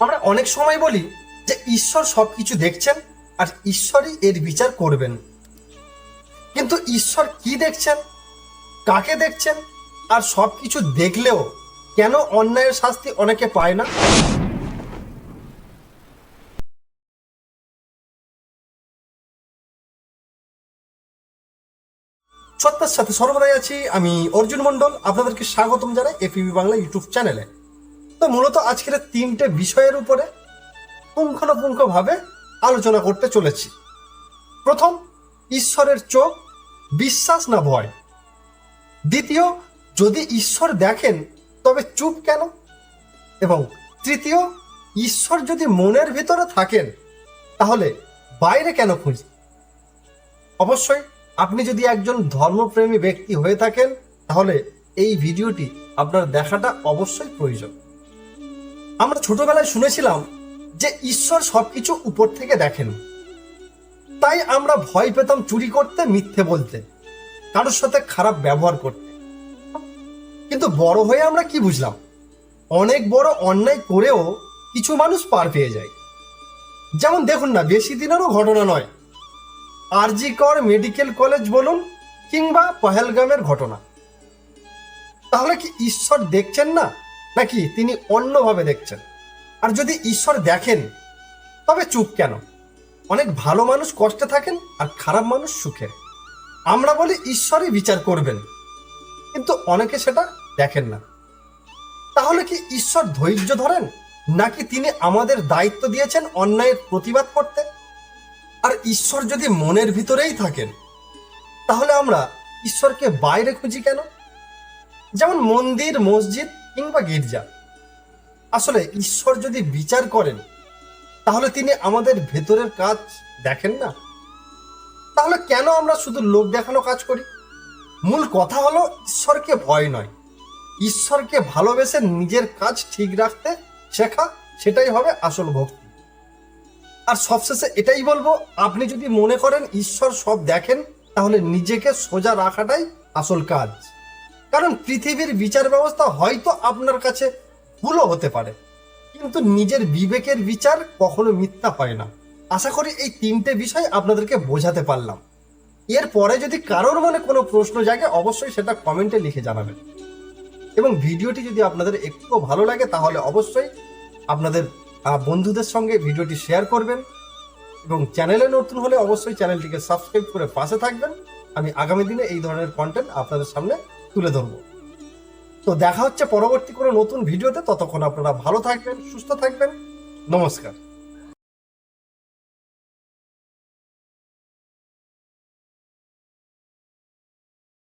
আমরা অনেক সময় বলি যে ঈশ্বর সব কিছু দেখছেন আর ঈশ্বরই এর বিচার করবেন। কিন্তু ঈশ্বর কি দেখছেন? কাকে দেখছেন? আর সব কিছু দেখলেও কেন অন্যায়ের শাস্তি অনেকে পায় না? সত্যার সাথে সর্বদাই আছি আমি অর্জুন মন্ডল আপনাদেরকে স্বাগতম জানাই এপিবি বাংলা ইউটিউব চ্যানেলে। তো মূলত আজকের তিনটে বিষয়ের উপরে পুঙ্খানুপুঙ্খভাবে আলোচনা করতে চলেছি। প্রথম, ঈশ্বরের চোখ, বিশ্বাস না ভয়? দ্বিতীয়, যদি ঈশ্বর দেখেন, তবে চুপ কেন? এবং তৃতীয়, ঈশ্বর যদি মনের ভিতরে থাকেন, তাহলে বাইরে কেন খুঁজি? অবশ্যই আপনি যদি একজন ধর্মপ্রেমী ব্যক্তি হয়ে থাকেন, তাহলে এই ভিডিওটি আপনার দেখাটা অবশ্যই প্রয়োজন। আমরা ছোটবেলায় শুনেছিলাম যে ঈশ্বর সবকিছু উপর থেকে দেখেন। তাই আমরা ভয় পেতাম চুরি করতে, মিথ্যে বলতে, কারোর সাথে খারাপ ব্যবহার করতে। কিন্তু বড় হয়ে আমরা কি বুঝলাম? অনেক বড় অন্যায় করেও কিছু মানুষ পার পেয়ে যায়। যেমন দেখুন না, বেশি দিনেরও ঘটনা নয়। আরজি কর মেডিকেল কলেজ বলুন কিংবা পহেলগামের ঘটনা। তাহলে কি ঈশ্বর দেখছেন না? নাকি তিনি অন্যভাবে দেখছেন? আর যদি ঈশ্বর দেখেন, তবে চুপ কেন? অনেক ভালো মানুষ কষ্টে থাকেন আর খারাপ মানুষ সুখে। আমরা বলি ঈশ্বরই বিচার করবেন, কিন্তু অনেকে সেটা দেখেন না। তাহলে কি ঈশ্বর ধৈর্য ধরেন, নাকি তিনি আমাদের দায়িত্ব দিয়েছেন অন্যায়ের প্রতিবাদ করতে? আর ঈশ্বর যদি মনের ভিতরেই থাকেন, তাহলে আমরা ঈশ্বরকে বাইরে খুঁজি কেন? যেমন মন্দির, মসজিদ কিংবা গির্জা। আসলে ঈশ্বর যদি বিচার করেন, তাহলে তিনি আমাদের ভেতরের কাজ দেখেন না? তাহলে কেন আমরা শুধু লোক দেখানো কাজ করি? মূল কথা হলো ঈশ্বরকে ভয় নয়। ঈশ্বরকে ভালোবেসে নিজের কাজ ঠিক রাখতে শেখা, সেটাই হবে আসল ভক্তি। আর সবশেষে এটাই বলব, আপনি যদি মনে করেন ঈশ্বর সব দেখেন, তাহলে নিজেকে সোজা রাখাটাই আসল কাজ। কারণ পৃথিবীর বিচার ব্যবস্থা হয়তো আপনার কাছে ভুলও হতে পারে। কিন্তু নিজের বিবেকের বিচার কখনো মিথ্যা হয় না। আশা করি এই তিনটে বিষয় আপনাদেরকে বোঝাতে পারলাম। এরপরে যদি কারোর মনে কোনো প্রশ্ন জাগে, অবশ্যই সেটা কমেন্টে লিখে জানাবেন। এবং ভিডিওটি যদি আপনাদের একটু ভালো লাগে, তাহলে অবশ্যই আপনাদের বন্ধুদের সঙ্গে ভিডিওটি শেয়ার করবেন। এবং চ্যানেলে নতুন হলে অবশ্যই চ্যানেলটিকে সাবস্ক্রাইব করে পাশে থাকবেন। আমি আগামী দিনে এই ধরনের কন্টেন্ট আপনাদের সামনে তুলে ধরবো। তো দেখা হচ্ছে পরবর্তী কোনো নতুন ভিডিওতে। ততক্ষণ আপনারা ভালো থাকবেন, সুস্থ থাকবেন। নমস্কার।